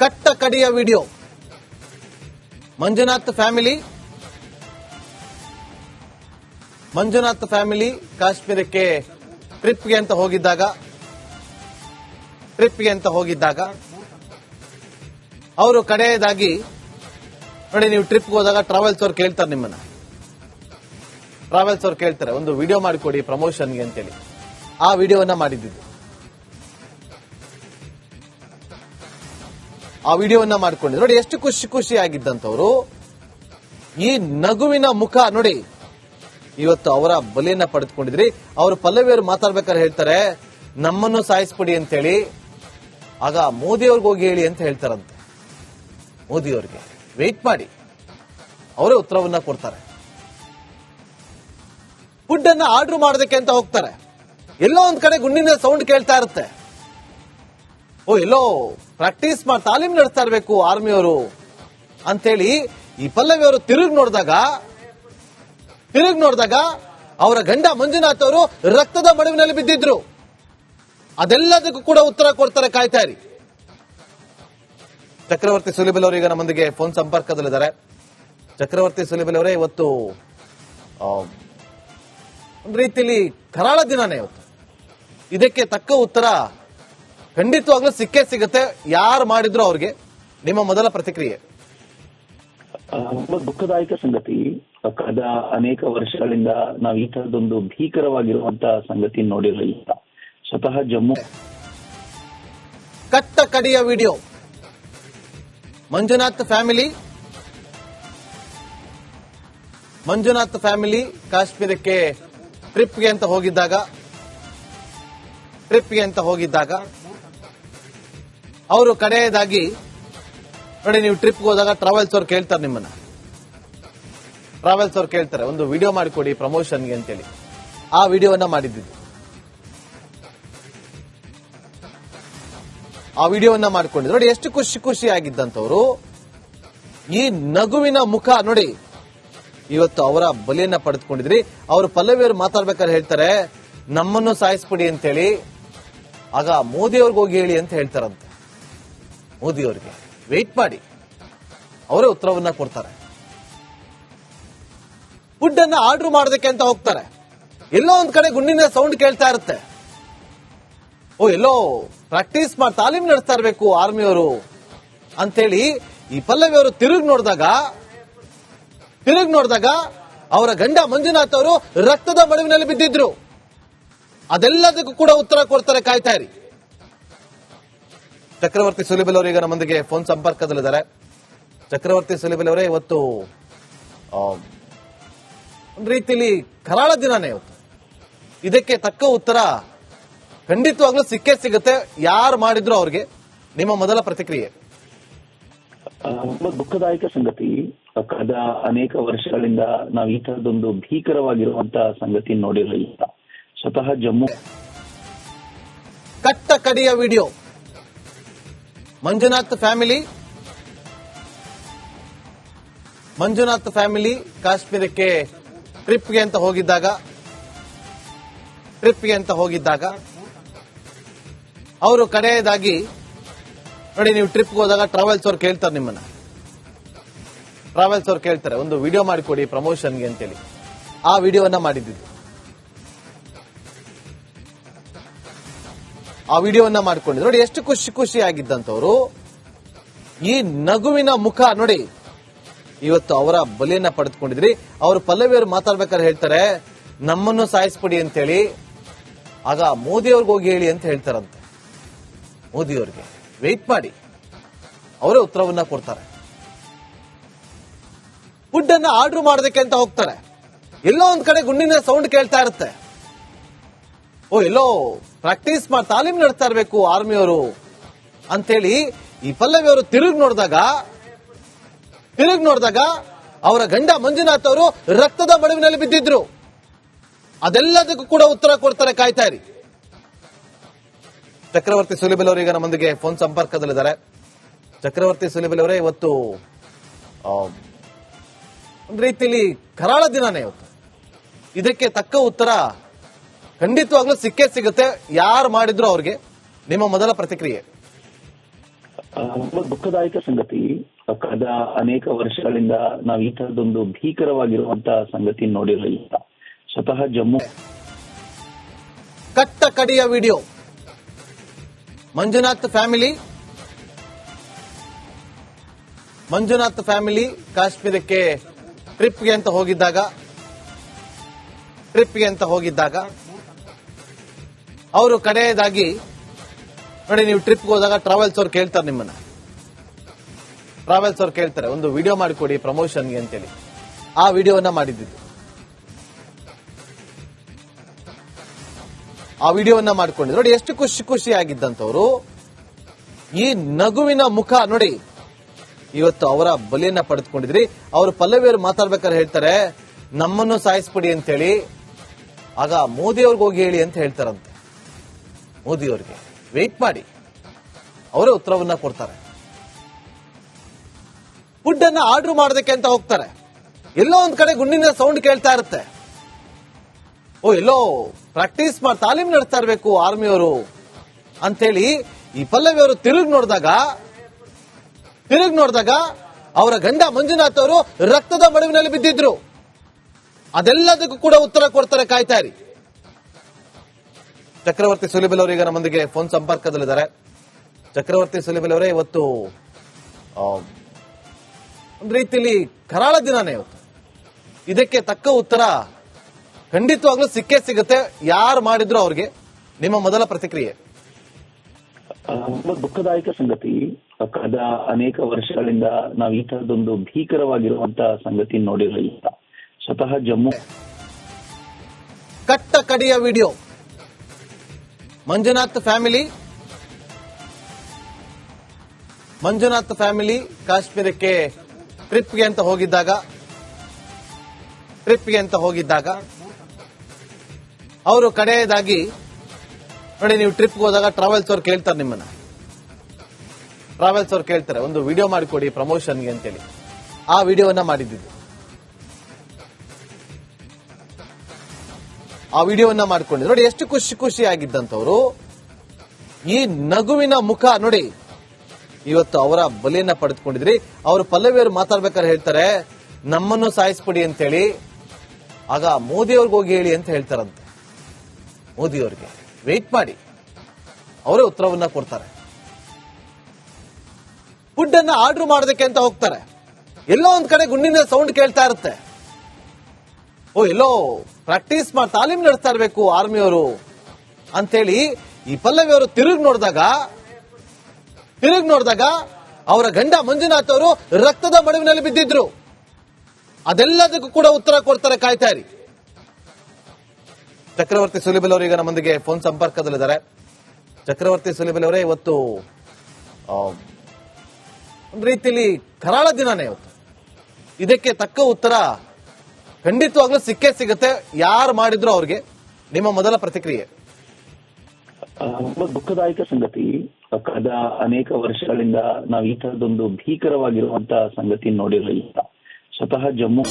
ಕಟ್ಟ ಕಡೆಯ video. Manjunath family. Manjunath family ಕಾಶ್ಮೀರಕ್ಕೆ ಟ್ರಿಪ್ಗೆ ಅಂತ ಹೋಗಿದ್ದಾಗ, ಟ್ರಿಪ್ಗೆ ಅಂತ ಹೋಗಿದ್ದಾಗ, ಅವರು ಕಡೆಯದಾಗಿ, ನೋಡಿ ನೀವು ಟ್ರಿಪ್ಗೆ ಹೋದಾಗ ಟ್ರಾವೆಲ್ಸ್ ಅವ್ರು ಕೇಳ್ತಾರೆ ನಿಮ್ಮನ್ನ. ಟ್ರಾವೆಲ್ಸ್ ಅವ್ರು ಕೇಳ್ತಾರೆ. ಒಂದು ವಿಡಿಯೋ ಮಾಡಿಕೊಡಿ ಪ್ರಮೋಷನ್ಗೆ ಅಂತೇಳಿ. ಆ ವಿಡಿಯೋವನ್ನ ಮಾಡಿದ್ದು. ಆ ವಿಡಿಯೋವನ್ನ ಮಾಡ್ಕೊಂಡಿದ್ರು. ನೋಡಿ, ಎಷ್ಟು ಖುಷಿ ಖುಷಿ ಆಗಿದ್ದಂತವ್ರು ಈ ನಗುವಿನ ಮುಖ ನೋಡಿ. ಇವತ್ತು ಅವರ ಬಲಿಯನ್ನ ಪಡೆದುಕೊಂಡಿದ್ರಿ. ಅವರು ಪಲ್ಲವಿಯವರು ಮಾತಾಡ್ಬೇಕಾದ್ರೆ ಹೇಳ್ತಾರೆ, ನಮ್ಮನ್ನು ಸಾಯಿಸ್ಬಿಡಿ ಅಂತೇಳಿ. ಆಗ ಮೋದಿ ಅವ್ರಿಗೆ ಹೋಗಿ ಹೇಳಿ ಅಂತ ಹೇಳ್ತಾರಂತೆ. ಮೋದಿ ಅವ್ರಿಗೆ. ವೆಯ್ಟ್ ಮಾಡಿ. ಅವರೇ ಉತ್ತರವನ್ನ ಕೊಡ್ತಾರೆ. ಫುಡ್ ಅನ್ನ ಆರ್ಡರ್ ಮಾಡೋದಕ್ಕೆ ಅಂತ ಹೋಗ್ತಾರೆ. ಎಲ್ಲೋ ಒಂದ್ ಕಡೆ ಗುಂಡಿನ ಸೌಂಡ್ ಕೇಳ್ತಾ ಇರುತ್ತೆ. ಓ, ಎಲ್ಲೋ ಪ್ರಾಕ್ಟೀಸ್ ಮಾಡಿ ತಾಲೀಮ್ ನಡೆಸ್ತಾ ಇರ್ಬೇಕು ಆರ್ಮಿಯವರು ಅಂತೇಳಿ ಈ ಪಲ್ಲವಿ ಅವರು ತಿರುಗಿ ನೋಡಿದಾಗ ತಿರುಗಿ ನೋಡಿದಾಗ ಅವರ ಗಂಡ ಮಂಜುನಾಥ್ ಅವರು ರಕ್ತದ ಮಡುವಿನಲ್ಲಿ ಬಿದ್ದಿದ್ರು. ಅದೆಲ್ಲದಕ್ಕೂ ಕೂಡ ಉತ್ತರ ಕೊಡ್ತಾರೆ ಕಾಯ್ತಾ ಇರಿ ಚಕ್ರವರ್ತಿ ಸುಲಿಬಲ್ ಅವರು ಈಗ ನಮ್ಮೊಂದಿಗೆ ಫೋನ್ ಸಂಪರ್ಕದಲ್ಲಿದ್ದಾರೆ. ಚಕ್ರವರ್ತಿ ಸುಲಿಬಲ್ ಅವರೇ, ಇವತ್ತು ಒಂದು ರೀತಿಯಲ್ಲಿ ಕರಾಳ ದಿನನೇ ಇವತ್ತು. ಇದಕ್ಕೆ ತಕ್ಕ ಉತ್ತರ ಖಂಡಿತವಾಗ್ಲೂ ಸಿಕ್ಕೇ ಸಿಗುತ್ತೆ. ಯಾರು ಮಾಡಿದ್ರು ಅವ್ರಿಗೆ ನಿಮ್ಮ ಮೊದಲ ಪ್ರತಿಕ್ರಿಯೆ? ತುಂಬಾ ದುಃಖದಾಯಕ ಸಂಗತಿ. ಕಳೆದ ಅನೇಕ ವರ್ಷಗಳಿಂದ ನಾವು ಈ ತರದೊಂದು ಭೀಕರವಾಗಿರುವಂತಹ ಸಂಗತಿ ನೋಡಿರಲಿಲ್ಲ. ಸ್ವತಃ ಜಮ್ಮು ಕಟ್ಟ ಕಡೆಯ video. Manjunath family. Manjunath family ಕಾಶ್ಮೀರಕ್ಕೆ ಟ್ರಿಪ್ಗೆ ಅಂತ ಹೋಗಿದ್ದಾಗ ಟ್ರಿಪ್ಗೆ ಅಂತ ಹೋಗಿದ್ದಾಗ ಅವರು ಕಡೆಯದಾಗಿ, ನೋಡಿ ನೀವು ಟ್ರಿಪ್ಗೆ ಹೋದಾಗ ಟ್ರಾವೆಲ್ಸ್ ಅವ್ರು ಕೇಳ್ತಾರೆ ನಿಮ್ಮನ್ನ. ಟ್ರಾವೆಲ್ಸ್ ಅವ್ರು ಕೇಳ್ತಾರೆ. ಒಂದು ವಿಡಿಯೋ ಮಾಡಿಕೊಡಿ ಪ್ರಮೋಷನ್ಗೆ ಅಂತೇಳಿ. ಆ ವಿಡಿಯೋವನ್ನ ಮಾಡಿದ್ದು. ಆ ವಿಡಿಯೋವನ್ನ ಮಾಡ್ಕೊಂಡಿದ್ರು ನೋಡಿ ಎಷ್ಟು ಖುಷಿ ಖುಷಿ ಆಗಿದ್ದಂತವ್ರು ಈ ನಗುವಿನ ಮುಖ, ನೋಡಿ. ಇವತ್ತು ಅವರ ಬಲಿಯನ್ನ ಪಡೆದುಕೊಂಡಿದ್ರಿ. ಅವರು ಪಲ್ಲವಿಯವರು ಮಾತಾಡ್ಬೇಕಾದ್ರೆ ಹೇಳ್ತಾರೆ, ನಮ್ಮನ್ನು ಸಾಯಿಸ್ಬಿಡಿ ಅಂತೇಳಿ. ಆಗ ಮೋದಿ ಅವ್ರಿಗೆ ಹೋಗಿ ಹೇಳಿ ಅಂತ ಹೇಳ್ತಾರಂತೆ. ಮೋದಿ ಅವರಿಗೆ ವೆಯ್ಟ್ ಮಾಡಿ. ಅವರೇ ಉತ್ತರವನ್ನ ಕೊಡ್ತಾರೆ. ಫುಡ್ ಅನ್ನ ಆರ್ಡರ್ ಮಾಡೋದಕ್ಕೆ ಅಂತ ಹೋಗ್ತಾರೆ. ಎಲ್ಲೋ ಒಂದ್ ಕಡೆ ಗುಂಡಿನ ಸೌಂಡ್ ಕೇಳ್ತಾ ಇರುತ್ತೆ. ಓ, ಎಲ್ಲೋ ಪ್ರಾಕ್ಟೀಸ್ ಮಾಡಿ ತಾಲೀಮ್ ನಡೆಸ್ತಾ ಇರಬೇಕು ಆರ್ಮಿಯವರು ಅಂತೇಳಿ ಈ ಪಲ್ಲವಿ ಅವರು ತಿರುಗಿ ನೋಡಿದಾಗ ತಿರುಗಿ ನೋಡಿದಾಗ ಅವರ ಗಂಡ ಮಂಜುನಾಥ್ ಅವರು ರಕ್ತದ ಮಡುವಿನಲ್ಲಿ ಬಿದ್ದಿದ್ರು. ಅದೆಲ್ಲದಕ್ಕೂ ಕೂಡ ಉತ್ತರ ಕೊಡ್ತಾರೆ ಕಾಯ್ತಾ ಇರಿ. ಚಕ್ರವರ್ತಿ ಸುಲಿಬಲ್ ಅವರು ಈಗ ನಮ್ಮೊಂದಿಗೆ ಫೋನ್ ಸಂಪರ್ಕದಲ್ಲಿದ್ದಾರೆ. ಚಕ್ರವರ್ತಿ ಸುಲಿಬಲ್ ಅವರೇ ಇವತ್ತು ರೀತಿಲಿ ಕರಾಳ ದಿನಾನೇ ಇವತ್ತು. ಇದಕ್ಕೆ ತಕ್ಕ ಉತ್ತರ ಖಂಡಿತವಾಗ್ಲೂ ಸಿಕ್ಕೇ ಸಿಗುತ್ತೆ. ಯಾರು ಮಾಡಿದ್ರು ಅವ್ರಿಗೆ? ನಿಮ್ಮ ಮೊದಲ ಪ್ರತಿಕ್ರಿಯೆ. ತುಂಬಾ ದುಃಖದಾಯಕ ಸಂಗತಿ. ಕಳೆದ ಅನೇಕ ವರ್ಷಗಳಿಂದ ನಾವು ಈ ತರದೊಂದು ಭೀಕರವಾಗಿರುವಂತಹ ಸಂಗತಿ ನೋಡಿರಲಿಲ್ಲ. ಸ್ವತಃ ಜಮ್ಮು ಕಟ್ಟ ಕಡಿಯ video. Manjunath family. Manjunath family ಕಾಶ್ಮೀರಕ್ಕೆ ಟ್ರಿಪ್ಗೆ ಅಂತ ಹೋಗಿದ್ದಾಗ, ಟ್ರಿಪ್ಗೆ ಅಂತ ಹೋಗಿದ್ದಾಗ, ಅವರು ಕಡೆಯದಾಗಿ, ನೋಡಿ ನೀವು ಟ್ರಿಪ್ಗೆ ಹೋದಾಗ ಟ್ರಾವೆಲ್ಸ್ ಅವ್ರು ಕೇಳ್ತಾರೆ ನಿಮ್ಮನ್ನ. ಟ್ರಾವೆಲ್ಸ್ ಅವ್ರು ಕೇಳ್ತಾರೆ, ಒಂದು ವಿಡಿಯೋ ಮಾಡಿಕೊಡಿ ಪ್ರಮೋಷನ್ಗೆ ಅಂತೇಳಿ. ಆ ವಿಡಿಯೋವನ್ನ ಮಾಡಿದ್ದು. ಆ ವಿಡಿಯೋವನ್ನ ಮಾಡ್ಕೊಂಡಿದ್ರು. ನೋಡಿ, ಎಷ್ಟು ಖುಷಿ ಖುಷಿ ಆಗಿದ್ದಂತವ್ರು ಈ ನಗುವಿನ ಮುಖ ನೋಡಿ. ಇವತ್ತು ಅವರ ಬಲಿಯನ್ನ ಪಡೆದುಕೊಂಡಿದ್ರಿ. ಅವರು ಪಲ್ಲವಿಯವರು ಮಾತಾಡ್ಬೇಕಾದ್ರೆ ಹೇಳ್ತಾರೆ, ನಮ್ಮನ್ನು ಸಾಯಿಸ್ಬಿಡಿ ಅಂತೇಳಿ. ಆಗ ಮೋದಿ ಅವ್ರಿಗೆ ಹೋಗಿ ಹೇಳಿ ಅಂತ ಹೇಳ್ತಾರಂತೆ. ಮೋದಿ ಅವ್ರಿಗೆ. ವೆಯ್ಟ್ ಮಾಡಿ. ಅವರೇ ಉತ್ತರವನ್ನ ಕೊಡ್ತಾರೆ. ಫುಡ್ ಅನ್ನ ಆರ್ಡರ್ ಮಾಡೋದಕ್ಕೆ ಅಂತ ಹೋಗ್ತಾರೆ. ಎಲ್ಲೋ ಒಂದ್ ಕಡೆ ಗುಂಡಿನ ಸೌಂಡ್ ಕೇಳ್ತಾ ಇರುತ್ತೆ. ಓ, ಎಲ್ಲೋ ಪ್ರಾಕ್ಟೀಸ್ ಮಾಡಿ ತಾಲೀಮ್ ನಡೆಸ್ತಾ ಇರಬೇಕು ಆರ್ಮಿಯವರು ಅಂತೇಳಿ ಈ ಪಲ್ಲವಿ ಅವರು ತಿರುಗಿ ನೋಡಿದಾಗ ತಿರುಗಿ ನೋಡಿದಾಗ ಅವರ ಗಂಡ ಮಂಜುನಾಥ್ ಅವರು ರಕ್ತದ ಮಡುವಿನಲ್ಲಿ ಬಿದ್ದಿದ್ರು. ಅದೆಲ್ಲದಕ್ಕೂ ಕೂಡ ಉತ್ತರ ಕೊಡ್ತಾರೆ ಕಾಯ್ತಾ ಇರಿ ಚಕ್ರವರ್ತಿ ಸುಲಿಬಲ್ ಅವರು ಈಗ ನಮ್ಮೊಂದಿಗೆ ಫೋನ್ ಸಂಪರ್ಕದಲ್ಲಿದ್ದಾರೆ. ಚಕ್ರವರ್ತಿ ಸುಲಿಬಲ್ ಅವರೇ, ಇವತ್ತು ಒಂದು ರೀತಿಯಲ್ಲಿ ಕರಾಳ ದಿನನೇ ಇವತ್ತು. ಇದಕ್ಕೆ ತಕ್ಕ ಉತ್ತರ ಖಂಡಿತವಾಗ್ಲೂ ಸಿಕ್ಕೇ ಸಿಗುತ್ತೆ. ಯಾರು ಮಾಡಿದ್ರು ಅವ್ರಿಗೆ ನಿಮ್ಮ ಮೊದಲ ಪ್ರತಿಕ್ರಿಯೆ? ದುಃಖದಾಯಕ ಸಂಗತಿ. ಕಳೆದ ಅನೇಕ ವರ್ಷಗಳಿಂದ ನಾವು ಈ ತರದೊಂದು ಭೀಕರವಾಗಿರುವಂತಹ ಸಂಗತಿ ನೋಡಿರಲಿಲ್ಲ. ಸ್ವತಃ ಜಮ್ಮು ಕಟ್ಟ ಕಡೆಯ video. Manjunath family. Manjunath family ಕಾಶ್ಮೀರಕ್ಕೆ ಟ್ರಿಪ್ಗೆ ಅಂತ ಹೋಗಿದ್ದಾಗ. ಟ್ರಿಪ್ಗೆ ಅಂತ ಹೋಗಿದ್ದಾಗ. ಅವರು ಕಡೆಯದಾಗಿ, ನೋಡಿ, ನೀವು ಟ್ರಿಪ್ ಹೋದಾಗ ಟ್ರಾವೆಲ್ಸ್ ಅವ್ರು ಕೇಳ್ತಾರೆ ನಿಮ್ಮನ್ನ. ಟ್ರಾವೆಲ್ಸ್ ಅವ್ರು ಕೇಳ್ತಾರೆ. ಒಂದು ವಿಡಿಯೋ ಮಾಡಿಕೊಡಿ ಪ್ರಮೋಷನ್ಗೆ ಅಂತೇಳಿ. ಆ ವಿಡಿಯೋವನ್ನ ಮಾಡಿದ್ದು. ಆ ವಿಡಿಯೋವನ್ನ ಮಾಡ್ಕೊಂಡಿದ್ರು ನೋಡಿ, ಎಷ್ಟು ಖುಷಿ ಖುಷಿ ಆಗಿದ್ದಂತವ್ರು ಈ ನಗುವಿನ ಮುಖ, ನೋಡಿ, ಇವತ್ತು ಅವರ ಬಲಿಯನ್ನ ಪಡೆದುಕೊಂಡಿದ್ರಿ. ಅವರು ಪಲ್ಲವಿಯವರು ಮಾತಾಡ್ಬೇಕಾದ್ರೆ ಹೇಳ್ತಾರೆ, ನಮ್ಮನ್ನು ಸಾಯಿಸ್ಬಿಡಿ ಅಂತೇಳಿ. ಆಗ ಮೋದಿ ಅವ್ರಿಗೆ ಹೋಗಿ ಹೇಳಿ ಅಂತ ಹೇಳ್ತಾರಂತೆ. ಮೋದಿ ಅವರಿಗೆ ವೇಟ್ ಮಾಡಿ. ಅವರೇ ಉತ್ತರವನ್ನ ಕೊಡ್ತಾರೆ. ಫುಡ್ ಅನ್ನ ಆರ್ಡರ್ ಮಾಡೋದಕ್ಕೆ ಅಂತ ಹೋಗ್ತಾರೆ. ಎಲ್ಲೋ ಒಂದ್ ಕಡೆ ಗುಂಡಿನ ಸೌಂಡ್ ಕೇಳ್ತಾ ಇರುತ್ತೆ. ಓ, ಎಲ್ಲೋ ಪ್ರಾಕ್ಟೀಸ್ ಮಾಡಿ, ತಾಲೀಮ್ ನಡೆಸ್ತಾ ಇರಬೇಕು ಆರ್ಮಿಯವರು ಅಂತೇಳಿ ಈ ಪಲ್ಲವಿ ತಿರುಗಿ ನೋಡಿದಾಗ, ತಿರುಗ್ ನೋಡಿದಾಗ ಅವರ ಗಂಡ ಮಂಜುನಾಥ್ ಅವರು ರಕ್ತದ ಮಡುವಿನಲ್ಲಿ ಬಿದ್ದಿದ್ರು. ಅದೆಲ್ಲದಕ್ಕೂ ಕೂಡ ಉತ್ತರ ಕೊಡ್ತಾರೆ ಕಾಯ್ತಾ ಇರಿ. ಚಕ್ರವರ್ತಿ ಸುಲಿಬೆಲ್ ಅವರು ಈಗ ನಮ್ಮೊಂದಿಗೆ ಫೋನ್ ಸಂಪರ್ಕದಲ್ಲಿದ್ದಾರೆ. ಚಕ್ರವರ್ತಿ ಸುಲಿಬೆಲ್ ಅವರೇ ಇವತ್ತು ಒಂದ್ ರೀತಿಯಲ್ಲಿ ಕರಾಳ ದಿನಾನೇ ಇವತ್ತು. ಇದಕ್ಕೆ ತಕ್ಕ ಉತ್ತರ ಖಂಡಿತವಾಗ್ಲೂ ಸಿಕ್ಕೇ ಸಿಗುತ್ತೆ. ಯಾರು ಮಾಡಿದ್ರು ಅವ್ರಿಗೆ ನಿಮ್ಮ ಮೊದಲ ಪ್ರತಿಕ್ರಿಯೆ? ದುಃಖದಾಯಕ ಸಂಗತಿ. ಕಳೆದ ಅನೇಕ ವರ್ಷಗಳಿಂದ ನಾವು ಈ ತರದೊಂದು ಭೀಕರವಾಗಿರುವಂತಹ ಸಂಗತಿ ನೋಡಿರಲಿಲ್ಲ. ಸ್ವತಃ ಜಮ್ಮು ಕಟ್ಟ ಕಡಿಯ video. Manjunath family. Manjunath family ಕಾಶ್ಮೀರಕ್ಕೆ ಟ್ರಿಪ್ಗೆ ಅಂತ ಹೋಗಿದ್ದಾಗ, ಟ್ರಿಪ್ಗೆ ಅಂತ ಹೋಗಿದ್ದಾಗ, ಅವರು ಕಡೆಯದಾಗಿ, ನೋಡಿ ನೀವು ಟ್ರಿಪ್ ಹೋದಾಗ ಟ್ರಾವೆಲ್ಸ್ ಅವ್ರು ಕೇಳ್ತಾರೆ ನಿಮ್ಮನ್ನ. ಟ್ರಾವೆಲ್ಸ್ ಅವ್ರು ಕೇಳ್ತಾರೆ, ಒಂದು ವಿಡಿಯೋ ಮಾಡಿಕೊಡಿ ಪ್ರಮೋಷನ್ಗೆ ಅಂತೇಳಿ. ಆ ವಿಡಿಯೋವನ್ನ ಮಾಡಿದ್ದು ಆ ವಿಡಿಯೋವನ್ನ ಮಾಡ್ಕೊಂಡಿದ್ರು ನೋಡಿ, ಎಷ್ಟು ಖುಷಿ ಖುಷಿ ಆಗಿದ್ದಂತವ್ರು ಈ ನಗುವಿನ ಮುಖ, ನೋಡಿ, ಇವತ್ತು ಅವರ ಬಲಿಯನ್ನ ಪಡೆದುಕೊಂಡಿದ್ರಿ. ಅವರು ಪಲ್ಲವಿಯವರು ಮಾತಾಡ್ಬೇಕಾದ್ರೆ ಹೇಳ್ತಾರೆ, ನಮ್ಮನ್ನು ಸಾಯಿಸ್ಬಿಡಿ ಅಂತೇಳಿ. ಆಗ ಮೋದಿ ಅವ್ರಿಗೆ ಹೋಗಿ ಹೇಳಿ ಅಂತ ಹೇಳ್ತಾರಂತೆ. ಮೋದಿ ಅವ್ರಿಗೆ. ವೆಯ್ಟ್ ಮಾಡಿ. ಅವರೇ ಉತ್ತರವನ್ನ ಕೊಡ್ತಾರೆ. ಫುಡ್ ಅನ್ನ ಆರ್ಡರ್ ಮಾಡೋದಕ್ಕೆ ಅಂತ ಹೋಗ್ತಾರೆ. ಎಲ್ಲೋ ಒಂದ್ ಕಡೆ ಗುಂಡಿನ ಸೌಂಡ್ ಕೇಳ್ತಾ ಇರುತ್ತೆ. ಓ, ಎಲ್ಲೋ ಪ್ರಾಕ್ಟೀಸ್ ಮಾಡಿ ತಾಲೀಮ್ ನಡೆಸ್ತಾ ಇರ್ಬೇಕು ಆರ್ಮಿಯವರು ಅಂತೇಳಿ ಈ ಪಲ್ಲವಿ ಅವರು ತಿರುಗ್ ನೋಡಿದಾಗ ತಿರುಗ್ ನೋಡಿದಾಗ ಅವರ ಗಂಡ ಮಂಜುನಾಥ್ ಅವರು ರಕ್ತದ ಮಡುವಿನಲ್ಲಿ ಬಿದ್ದಿದ್ರು. ಅದೆಲ್ಲದಕ್ಕೂ ಕೂಡ ಉತ್ತರ ಕೊಡ್ತಾರೆ ಕಾಯ್ತಾ ಇರಿ ಚಕ್ರವರ್ತಿ ಸುಲಿಬಲ್ ಅವರು ಈಗ ನಮ್ಮೊಂದಿಗೆ ಫೋನ್ ಸಂಪರ್ಕದಲ್ಲಿದ್ದಾರೆ. ಚಕ್ರವರ್ತಿ ಸುಲಿಬಲ್ ಅವರೇ, ಇವತ್ತು ಒಂದು ರೀತಿಯಲ್ಲಿ ಕರಾಳ ದಿನನೇ ಇವತ್ತು. ಇದಕ್ಕೆ ತಕ್ಕ ಉತ್ತರ ಖಂಡಿತವಾಗ್ಲೂ ಸಿಕ್ಕೇ ಸಿಗುತ್ತೆ. ಯಾರು ಮಾಡಿದ್ರು ಅವ್ರಿಗೆ ನಿಮ್ಮ ಮೊದಲ ಪ್ರತಿಕ್ರಿಯೆ? ತುಂಬಾ ದುಃಖದಾಯಕ ಸಂಗತಿ. ಕಳೆದ ಅನೇಕ ವರ್ಷಗಳಿಂದ ನಾವು ಈ ತರದೊಂದು ಭೀಕರವಾಗಿರುವಂತಹ ಸಂಗತಿ ನೋಡಿರಲಿಲ್ಲ. ಸ್ವತಃ ಜಮ್ಮು